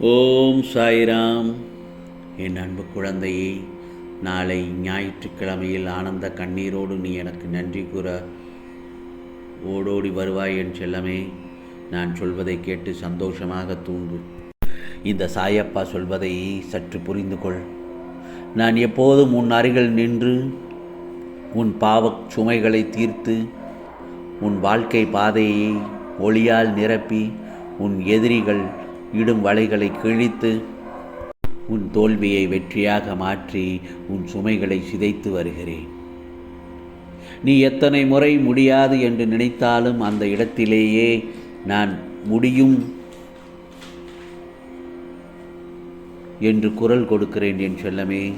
ஓம் சாய்ராம். என் அன்பு குழந்தையே நாளை ஞாயிற்றுக்கிழமையில் ஆனந்த கண்ணீரோடு நீ எனக்கு நன்றி கூற ஓடோடி வருவாய் என் செல்லமே. நான் சொல்வதை கேட்டு சந்தோஷமாக தூங்கு. இந்த சாயப்பா சொல்வதை சற்று புரிந்து கொள். நான் எப்போதும் உன் அருகில் நின்று உன் பாவச் சுமைகளை தீர்த்து உன் வாழ்க்கை பாதையை ஒளியால் நிரப்பி உன் எதிரிகள் இடும் வலைகளை கிழித்து உன் தோல்வியை வெற்றியாக மாற்றி உன் சுமைகளை சிதைத்து வருகிறேன். நீ எத்தனை முறை முடியாது என்று நினைத்தாலும் அந்த இடத்திலேயே நான் முடியும் என்று குரல் கொடுக்கிறேன் என் செல்லமே.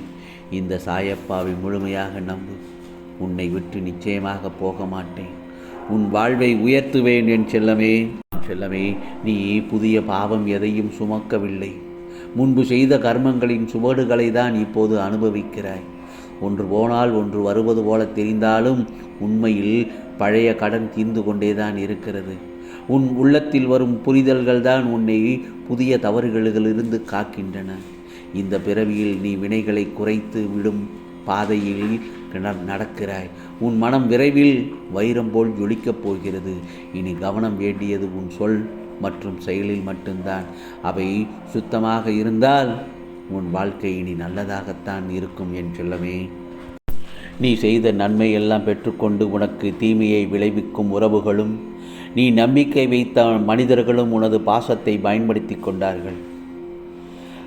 இந்த சாயப்பாவை முழுமையாக நம்பு. உன்னை விட்டு நிச்சயமாக போக மாட்டேன். உன் வாழ்வை உயர்த்துவேன் என் செல்லமே. செல்லமே நீ புதிய பாவம் எதையும் சுமக்கவில்லை. முன்பு செய்த கர்மங்களின் சுவடுகளை தான் இப்போது அனுபவிக்கிறாய். ஒன்று போனால் ஒன்று வருவது போல தெரிந்தாலும் உண்மையில் பழைய கடன் தீர்ந்து கொண்டேதான் இருக்கிறது. உன் உள்ளத்தில் வரும் புரிதல்கள் தான் உன்னை புதிய தவறுகளிலிருந்து காக்கின்றன. இந்த பிறவியில் நீ வினைகளை குறைத்து விடும் பாதையில் கிணறு நடக்கிறாய். உன் மனம் விரைவில் வைரம் போல் ஜொலிக்கப் போகிறது. இனி கவனம் வேண்டியது உன் சொல் மற்றும் செயலில் மட்டும்தான். அவை சுத்தமாக இருந்தால் உன் வாழ்க்கை இனி நல்லதாகத்தான் இருக்கும் என் சொல்லவே நீ செய்த நன்மை எல்லாம் பெற்றுக்கொண்டு உனக்கு தீமையை விளைவிக்கும் உறவுகளும் நீ நம்பிக்கை வைத்த மனிதர்களும் உனது பாசத்தை பயன்படுத்தி கொண்டார்கள்.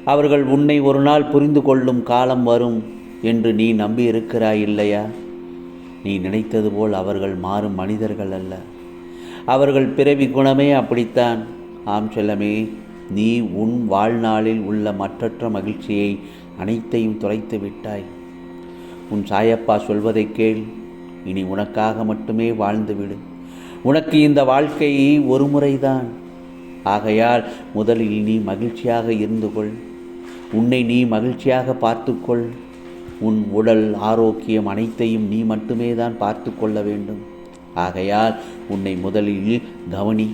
அவர்கள் உன்னை ஒரு நாள் புரிந்து கொள்ளும் காலம் வரும். என்று நீ நம்பி இருக்கிறாய் இல்லையா நீ நினைத்தது போல் அவர்கள் மாறும் மனிதர்கள் அல்ல. அவர்கள் பிறவி குணமே அப்படித்தான். ஆம் செல்லமே நீ உன் வாழ்நாளில் உள்ள மற்றற்ற மகிழ்ச்சியை அனைத்தையும் துளைத்து விட்டாய். உன் சாயப்பா சொல்வதை கேள். இனி உனக்காக மட்டுமே வாழ்ந்துவிடு உனக்கு இந்த வாழ்க்கை ஒரு முறைதான். ஆகையால் முதலில் நீ மகிழ்ச்சியாக இருந்து கொள். உன்னை நீ மகிழ்ச்சியாக பார்த்துக்கொள் உன் உடல் ஆரோக்கியம் அனைத்தையும் நீ மட்டுமே தான் பார்த்து கொள்ள வேண்டும். ஆகையால் உன்னை முதலில் கவனி.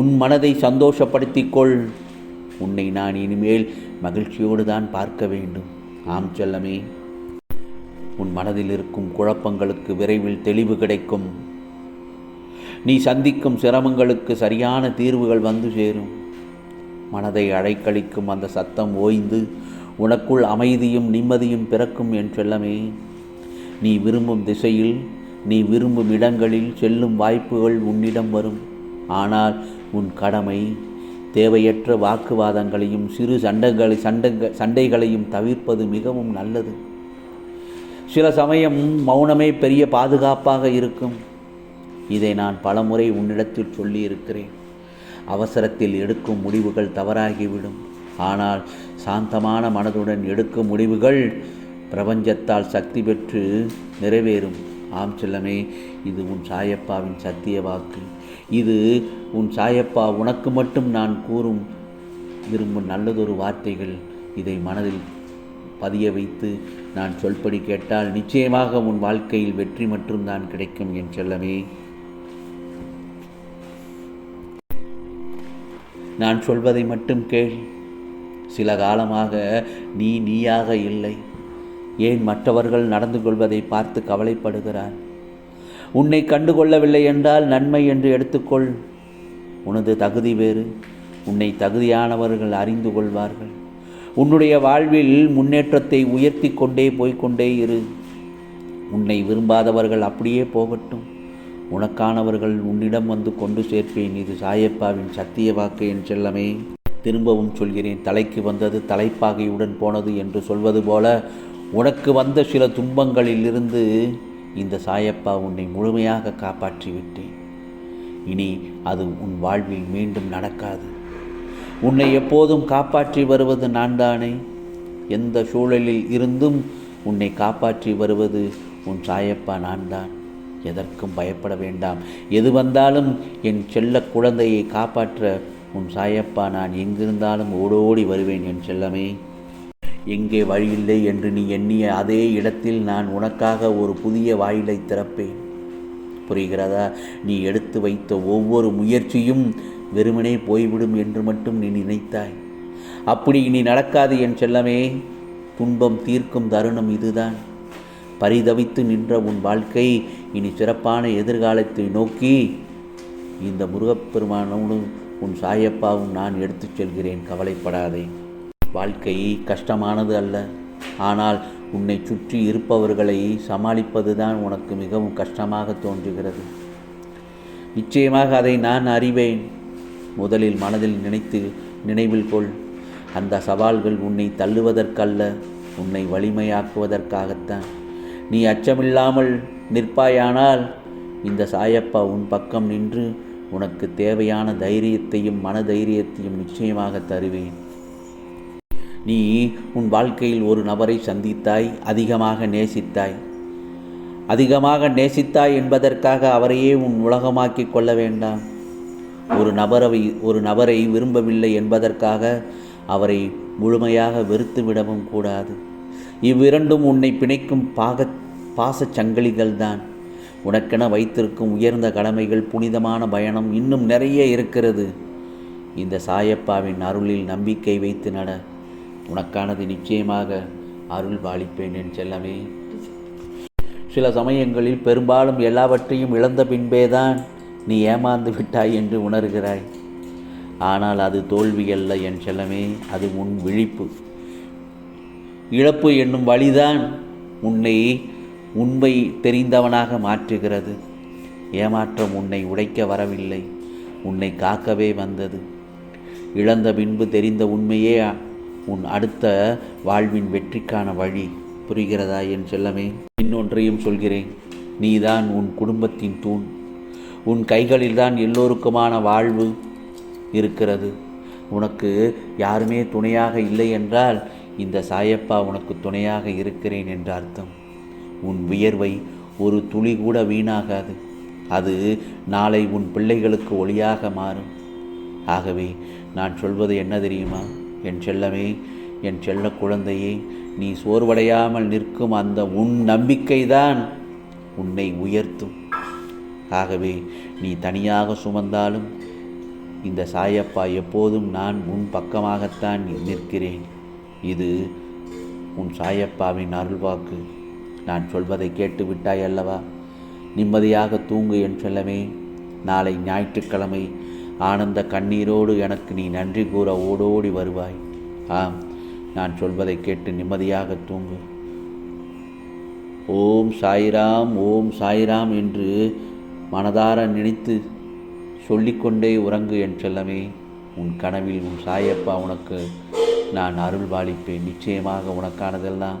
உன் மனதை சந்தோஷப்படுத்திக் கொள் உன்னை நான் இனிமேல் மகிழ்ச்சியோடு தான் பார்க்க வேண்டும். ஆம் செல்லமே. உன் மனதில் இருக்கும் குழப்பங்களுக்கு விரைவில் தெளிவு கிடைக்கும். நீ சந்திக்கும் சிரமங்களுக்கு சரியான தீர்வுகள் வந்து சேரும். மனதை அழைக்கழிக்கும் அந்த சத்தம் ஓய்ந்து உனக்குள் அமைதியும் நிம்மதியும் பிறக்கும் என் செல்லமே நீ விரும்பும் திசையில் நீ விரும்பும் இடங்களில் செல்லும் வாய்ப்புகள் உன்னிடம் வரும். ஆனால் உன் கடமை தேவையற்ற வாக்குவாதங்களையும் சிறு சண்டைகளை சண்டைக சண்டைகளையும் தவிர்ப்பது மிகவும் நல்லது. சில சமயம் மௌனமே பெரிய பாதுகாப்பாக இருக்கும். இதை நான் பலமுறை உன்னிடத்தில் சொல்லியிருக்கிறேன். அவசரத்தில் எடுக்கும் முடிவுகள் தவறாகிவிடும். ஆனால் சாந்தமான மனதுடன் எடுக்கும் முடிவுகள் பிரபஞ்சத்தால் சக்தி பெற்று நிறைவேறும். ஆம் செல்லமே இது உன் சாயப்பாவின் சத்திய வாக்கு. இது உன் சாயப்பா உனக்கு மட்டும் நான் கூறும் விரும்பும் நல்லதொரு வார்த்தைகள். இதை மனதில் பதிய வைத்து நான் சொல்படி கேட்டால் நிச்சயமாக உன் வாழ்க்கையில் வெற்றி மட்டும் தான் கிடைக்கும் என் செல்லமே. நான் சொல்வதை மட்டும் கேள். சில காலமாக நீ நீயாக இல்லை. ஏன் மற்றவர்கள் நடந்து கொள்வதை பார்த்து கவலைப்படுகிறான் உன்னை கண்டுகொள்ளவில்லை என்றால் நன்மை என்று எடுத்துக்கொள். உனது தகுதி வேறு. உன்னை தகுதியானவர்கள் அறிந்து கொள்வார்கள். உன்னுடைய வாழ்வில் முன்னேற்றத்தை உயர்த்தி கொண்டே போய்க்கொண்டே இரு. உன்னை விரும்பாதவர்கள் அப்படியே போகட்டும். உனக்கானவர்கள் உன்னிடம் வந்து கொண்டு சேர்ப்பேன். இது சாயப்பாவின் சத்திய வாக்கு என் செல்லமே. திரும்பவும் சொல்கிறேன் தலைக்கு வந்தது தலைப்பாகையுடன் போனது என்று சொல்வது போல உனக்கு வந்த சில துன்பங்களிலிருந்து இந்த சாயப்பா உன்னை முழுமையாக காப்பாற்றி விட்டேன் இனி அது உன் வாழ்வில் மீண்டும் நடக்காது. உன்னை எப்போதும் காப்பாற்றி வருவது நான் தானே. எந்த சூழலில் இருந்தும் உன்னை காப்பாற்றி வருவது உன் சாயப்பா நான் தான். எதற்கும் பயப்பட வேண்டாம். எது வந்தாலும் என் செல்ல குழந்தையை காப்பாற்ற உன் சாயப்பா நான் எங்கிருந்தாலும் ஓடோடி வருவேன் என் செல்லமே. எங்கே வழியில்லை என்று நீ எண்ணிய அதே இடத்தில் நான் உனக்காக ஒரு புதிய வாயிலை திறப்பேன். புரிகிறதா? நீ எடுத்து வைத்த ஒவ்வொரு முயற்சியும் வெறுமனே போய்விடும் என்று மட்டும் நீ நினைத்தாய். அப்படி இனி நடக்காது என் செல்லமே. துன்பம் தீர்க்கும் தருணம் இதுதான். பரிதவித்து நின்ற உன் வாழ்க்கை இனி சிறப்பான எதிர்காலத்தை நோக்கி இந்த முருகப்பெருமானோடு உன் சாயப்பாவும் நான் எடுத்துச் செல்கிறேன் கவலைப்படாதே. வாழ்க்கை கஷ்டமானது அல்ல. ஆனால் உன்னை சுற்றி இருப்பவர்களை சமாளிப்பதுதான் உனக்கு மிகவும் கஷ்டமாக தோன்றுகிறது. நிச்சயமாக அதை நான் அறிவேன். முதலில் மனதில் நினைத்து நினைவில் கொள். அந்த சவால்கள் உன்னை தள்ளுவதற்கல்ல உன்னை வலிமையாக்குவதற்காகத்தான். நீ அச்சமில்லாமல் நிற்பாயானால் இந்த சாயப்பா உன் பக்கம் நின்று உனக்கு தேவையான தைரியத்தையும் மன தைரியத்தையும் நிச்சயமாக தருவேன். நீ உன் வாழ்க்கையில் ஒரு நபரை சந்தித்தாய் அதிகமாக நேசித்தாய். அதிகமாக நேசித்தாய் என்பதற்காக அவரையே உன் உலகமாக்கிக் கொள்ள வேண்டாம். ஒரு நபரை ஒரு நபரை விரும்பவில்லை என்பதற்காக அவரை முழுமையாக வெறுத்து விடவும் கூடாது. இவ்விரண்டும் உன்னை பிணைக்கும் பாக பாசச் சங்கிலிகள்தான். உனக்கென வைத்திருக்கும் உயர்ந்த கடமைகள் புனிதமான பயணம் இன்னும் நிறைய இருக்கிறது. இந்த சாயப்பாவின் அருளில் நம்பிக்கை வைத்து நட. உனக்கானது நிச்சயமாக அருள் பாலிப்பேன் என் செல்லமே. சில சமயங்களில் பெரும்பாலும் எல்லாவற்றையும் இழந்த பின்பேதான் நீ ஏமாந்து விட்டாய் என்று உணர்கிறாய். ஆனால் அது தோல்வி அல்ல என் செல்லமே அது உன் விழிப்பு. இழப்பு என்னும் வழிதான் உன்னை உண்மை தெரிந்தவனாக மாற்றுகிறது. ஏமாற்றம் உன்னை உடைக்க வரவில்லை. உன்னை காக்கவே வந்தது. இழந்த பின்பு தெரிந்த உண்மையே உன் அடுத்த வாழ்வின் வெற்றிக்கான வழி. புரிகிறதா என் செல்லமே? இன்னொன்றையும் சொல்கிறேன். நீதான் உன் குடும்பத்தின் தூண். உன் கைகளில்தான் எல்லோருக்குமான வாழ்வு இருக்கிறது. உனக்கு யாருமே துணையாக இல்லை என்றால் இந்த சாயப்பா உனக்கு துணையாக இருக்கிறேன் என்ற அர்த்தம். உன் வியர்வை ஒரு துளி கூட வீணாகாது. அது நாளை உன் பிள்ளைகளுக்கு ஒளியாக மாறும். ஆகவே நான் சொல்வது என்ன தெரியுமா? என் செல்லமே என் செல்ல குழந்தையே நீ சோர்வடையாமல் நிற்கும் அந்த உன் நம்பிக்கைதான் உன்னை உயர்த்தும். ஆகவே நீ தனியாக சுமந்தாலும் இந்த சாயப்பா எப்போதும் நான் உன் பக்கமாகத்தான் நிற்கிறேன். இது உன் சாயப்பாவின் அருள்வாக்கு. நான் சொல்வதை கேட்டு விட்டாய் அல்லவா? நிம்மதியாக தூங்கு என் செல்லமே. நாளை ஞாயிற்றுக்கிழமை ஆனந்த கண்ணீரோடு எனக்கு நீ நன்றி கூற ஓடோடி வருவாய். ஆம் நான் சொல்வதை கேட்டு நிம்மதியாக தூங்கு. ஓம் சாய்ராம் ஓம் சாய்ராம் என்று மனதார நினைத்து சொல்லிக்கொண்டே உறங்கு என் செல்லமே. உன் கனவில் உன் சாயப்பா உனக்கு நான் அருள் பாலிப்பேன் நிச்சயமாக உனக்கானதெல்லாம்